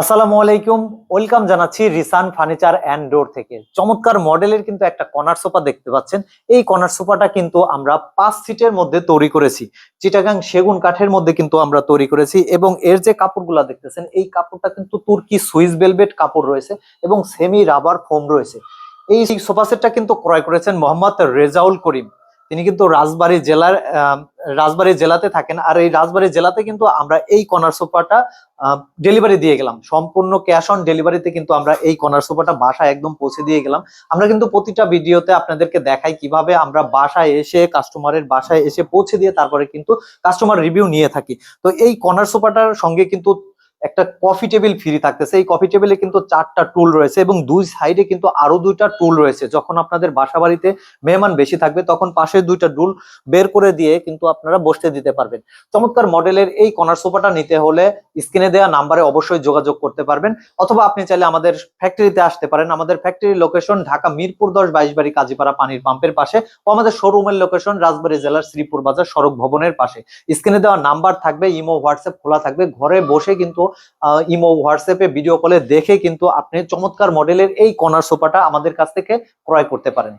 আসসালামু আলাইকুম। ওয়েলকাম জানাচ্ছি রিসান ফার্নিচার অ্যান্ড ডোর থেকে। চমৎকার মডেলের কিন্তু একটা কর্নার সোফা দেখতে পাচ্ছেন। এই কর্নার সোফাটা কিন্তু আমরা পাঁচ সিটের মধ্যে তৈরি করেছি। চিটাগাং সেগুন কাঠের মধ্যে কিন্তু আমরা তৈরি করেছি এবং এর যে কাপড়গুলা দেখতেছেন, এই কাপড়টা কিন্তু তুর্কি সুইস বেলভেট কাপড় রয়েছে এবং সেমি রাবার ফোম রয়েছে। এই সোফা সেটটা কিন্তু ক্রয় করেছেন মোহাম্মদ রেজাউল করিম। তিনি কিন্তু রাজবাড়ী জেলার রাজবাড়ী জেলাতে থাকেন। আর এই রাজবাড়ী জেলাতে কিন্তু আমরা এই কর্নার সোফাটা ডেলিভারি দিয়ে গেলাম। সম্পূর্ণ ক্যাশ অন ডেলিভারিতে কিন্তু আমরা এই কর্নার সোফাটা বাসায় একদম পৌঁছে দিয়ে গেলাম। আমরা কিন্তু প্রতিটা ভিডিওতে আপনাদেরকে দেখাই কীভাবে আমরা বাসায় এসে কাস্টমারের বাসায় এসে পৌঁছে দিয়ে তারপরে কিন্তু কাস্টমার রিভিউ নিয়ে থাকি। তো এই কর্নার সোফাটার সঙ্গে কিন্তু একটা কফি টেবিল ফ্রি থাকতেছে। এই কফি টেবিলে কিন্তু চারটা টুল রয়েছে এবং দুই সাইডে কিন্তু আরও দুইটা টুল রয়েছে। যখন আপনাদের বাসা বাড়িতে মেহমান বেশি থাকবে, তখন পাশে দুইটা টুল বের করে দিয়ে কিন্তু আপনারা বসতে দিতে পারবেন। চমৎকার মডেলের এই কর্নার সোফাটা নিতে হলে স্ক্রিনে দেওয়া নাম্বারে অবশ্যই যোগাযোগ করতে পারবেন। অথবা আপনি চাইলে আমাদের ফ্যাক্টরিতে আসতে পারেন। আমাদের ফ্যাক্টরির লোকেশন ঢাকা মিরপুর দশ বাইশ বাড়ি কাজীপাড়া পানির পাম্পের পাশে ও আমাদের শোরুমের লোকেশন রাজবাড়ী জেলার শ্রীপুর বাজার সড়ক ভবনের পাশে। স্ক্রিনে দেওয়া নাম্বার থাকবে ইমো হোয়াটসঅ্যাপ খোলা থাকবে। ঘরে বসে কিন্তু ইমো, হোয়াটসঅ্যাপে ভিডিও কলে দেখে কিন্তু আপনি চমৎকার মডেলের এই কর্নার সোফাটা আমাদের কাছ থেকে ক্রয় করতে পারেন।